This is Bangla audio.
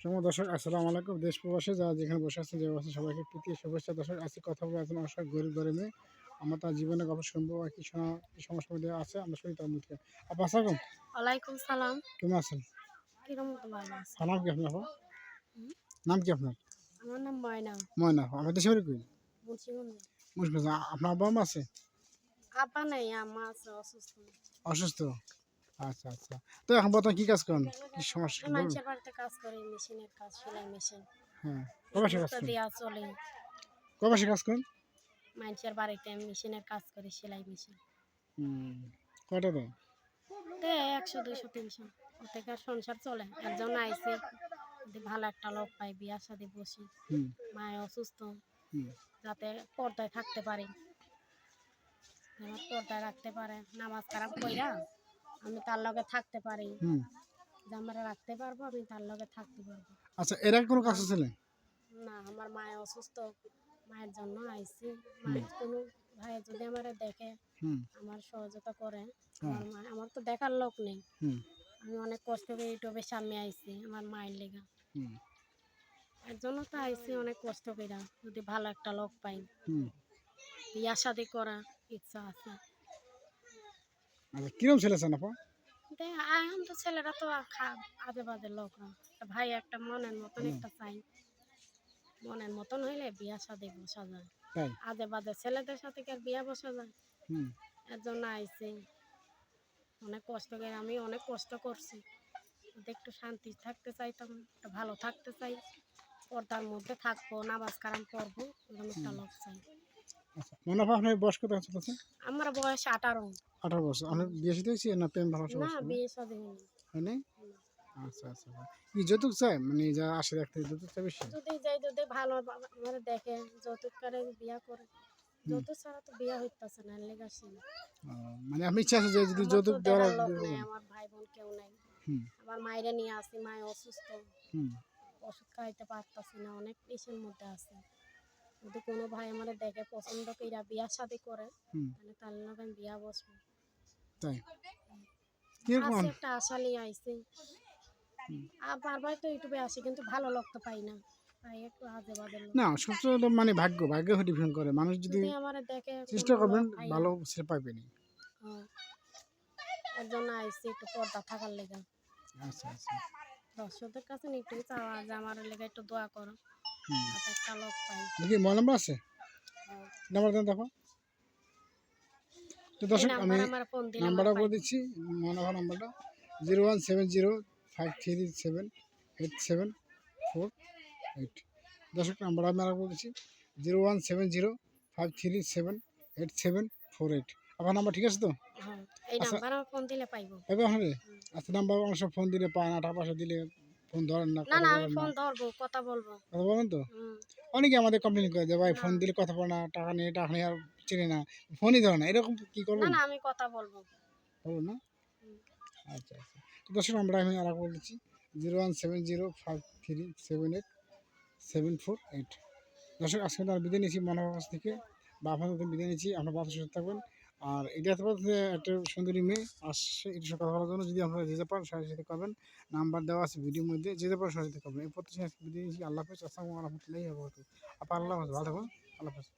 সময় দর্শক আসসালামু আলাইকুম। দেশ প্রবাসে যারা যেখানে বসে আছেন যে অবস্থা সবাইকে প্রীতি শুভেচ্ছা। দর্শক আজকে কথা বলে একজন অসহায় গরিব ঘরে মেয়ে আমরা তার জীবনে গল্প শুনব আর কি শোনা কি সমস্যা মধ্যে আছে আমরা শুনি তার মুখে আপা আসসালাম ওয়ালাইকুম সালাম। কেমন আছেন? নাম কি আপনার নাম কি আপনার? আমার নাম ময়না। ময়না আমার দেশে বাড়ি কই? মুন্সিগঞ্জ। আপনার আব্বা মা আছে? আপা নেই আম্মা আছে অসুস্থ। অসুস্থ? আচ্ছা আচ্ছা। তো এখন বর্তমানে কি কাজ করেন? কি সমস্যা মানুষের বাড়িতে কাজ করে মেশিনের কাজ সেলাই মেশিন। হ্যাঁ কবে কাজ করেন? দিয়া চলে। কবে কাজ করেন? মানুষের বাড়িতে মেশিনের কাজ করে সেলাই মেশিন। হুম কয়টা দেয় একশো দুইশো তিনশো। আর সংসার চলে? একজন আইসে ভালো একটা লোক পাই বিয়া সাথে বসি। হুম। মায়ে অসুস্থ। যাতে পর্দায় থাকতে পারি। পর্দায় রাখতে পারে নামাজ খারাপ কইরা। আমি তার লগে থাকতে পারি। যে আমরা রাখতে পারব আমি তার লগে থাকতে পারব। আচ্ছা এর আগে কোনো কাজ ছিলেন না আমার মায়ের অসুস্থ। মায়ের জন্য আইছি। মায়ের কোনো ভাই যদি আমার দেখে আমার সহযোগিতা করে হ্যাঁ। আমার আমার তো দেখার লোক নেই। আমি অনেক কষ্ট করে ইউটিউবের সামনে আইছি আমার মায়ের লেগা। এর জন্য তো আইছি অনেক কষ্ট করে যদি ভালো একটা লোক পাই। বিয়া শাদি করা ইচ্ছা আছে। আচ্ছা কিরম আপা? দে এখন তো ছেলেরা তো আজে বাজে লোকরা তা ভাই একটা মনের মতন একটা চাই। মনের মতন হইলে বিয়া শাদি বসা যায় আজে বাজে ছেলেদের সাথে কি আর বিয়া বসা যায়? এর জন্য আইছি। অনেক কষ্ট করে আমি অনেক কষ্ট করছি। একটু শান্তি থাকতে চাইতাম একটু ভালো থাকতে চাই। পর্দার মধ্যে থাকব নামাজ কারাম পড়ব এরকম একটা লোক চাই। আচ্ছা মনে আপনার বয়স কত চলতেছে আমার বয়স আঠারো। আঠারো বছর। আপনার বিয়ে সাথে হয়েছে না প্রেম ভালোবাসা না বিয়ে শাদি হয়নি। আচ্ছা আচ্ছা কি যৌতুক চাই মানে যা আসে দেখতে যৌতুক চাই বেশি? যদি যাই যদি ভালো আমার দেখে যৌতুক করে বিয়া করে। যৌতুক ছাড়া তো বিয়া হইতেছে না লেগাছি মানে আপনি ইচ্ছা আছে যে যদি যৌতুক আমার দেওয়ার ভাই বোন কেউ নাই। হুম। আমার মায়েরা নিয়ে আসি মায় অসুস্থ। ওষুধ খাইতে পারতাছি না অনেক পেশের মধ্যে আছে। যদি কোনো ভাই আমার দেখে পছন্দ কইরা বিয়া শাদি করে তাহলে তার লগে বিয়া বসবো। তাই? কীরকম আছে একটা আশা নিয়ে আইছি। আর বারবার তো ইউটিউবে আসি কিন্তু ভালো লোক তো পাই না। তাই একটু আজে বাজে না সবচেয়ে মানে ভাগ্য ভাগ্য ডিপেন্ড করে। মানুষ যদি যদি আমার দেখে চেষ্টা করবেন ভালো সে পাইবেনি হ্যাঁ। এর জন্য আইসি একটু পর্দা থাকার লেগে। আচ্ছা আচ্ছা। দর্শকদের কাছে না একটু চাওয়া যে আমার লেগে একটু দোয়া করো। দেখি মোবাইল নাম্বার আছে? হ্যাঁ। নাম্বার দেন দেখো। তো দর্শক আমি আমার নাম্বারটা আমার বলে দিচ্ছি মনে হয় নাম্বারটা। Zero one seven zero five three seven eight seven four eight. দর্শক নাম্বার আমি আর বলে দিচ্ছি zero one seven zero five three seven eight seven four eight. আপনার নাম্বার ঠিক আছে তো? হ্যাঁ এই আচ্ছা। নাম্বার আমার ফোন দিলে পাইবো। আচ্ছা নাম্বার সময় ফোন দিলে পায় না টাকা পয়সা দিলে ফোন ধরেন না না না আমি ফোন ধরবো কথা বলব। কথা বলেন তো? অনেকে আমাদের কমপ্লেন করে যে ভাই ফোন দিলে কথা বলে না টাকা নিয়ে টাকা নিয়ে আর চিনে না। ফোনই ধরে না। এরকম কি না না আমি কথা বলব। বলুন না। আচ্ছা আচ্ছা। তো দর্শক আমরা আমি আর বলে দিচ্ছি zero one seven zero five three seven eight seven four eight. দর্শক আজকে আমরা বিদায় নিয়েছি মনোভাবাস থেকে। বা আপনাদের বিদায় নিয়েছি। আপনার বাচ্চা সুস্থ থাকবেন। আর এটা একটা সুন্দরী মেয়ে আসছে এটা কথা বলার জন্য যদি আপনারা যেতে পারেন সাথে করবেন নাম্বার দেওয়া আছে ভিডিওর মধ্যে, যেতে পারেন, সরাসরি করবেন এই প্রত্যেক নিয়েছি আল্লাহ হাফিজ, আসসালামু রহমতুল্লাহি আল্লাহ ভালো থাকুন। আল্লাহ হাফিজ।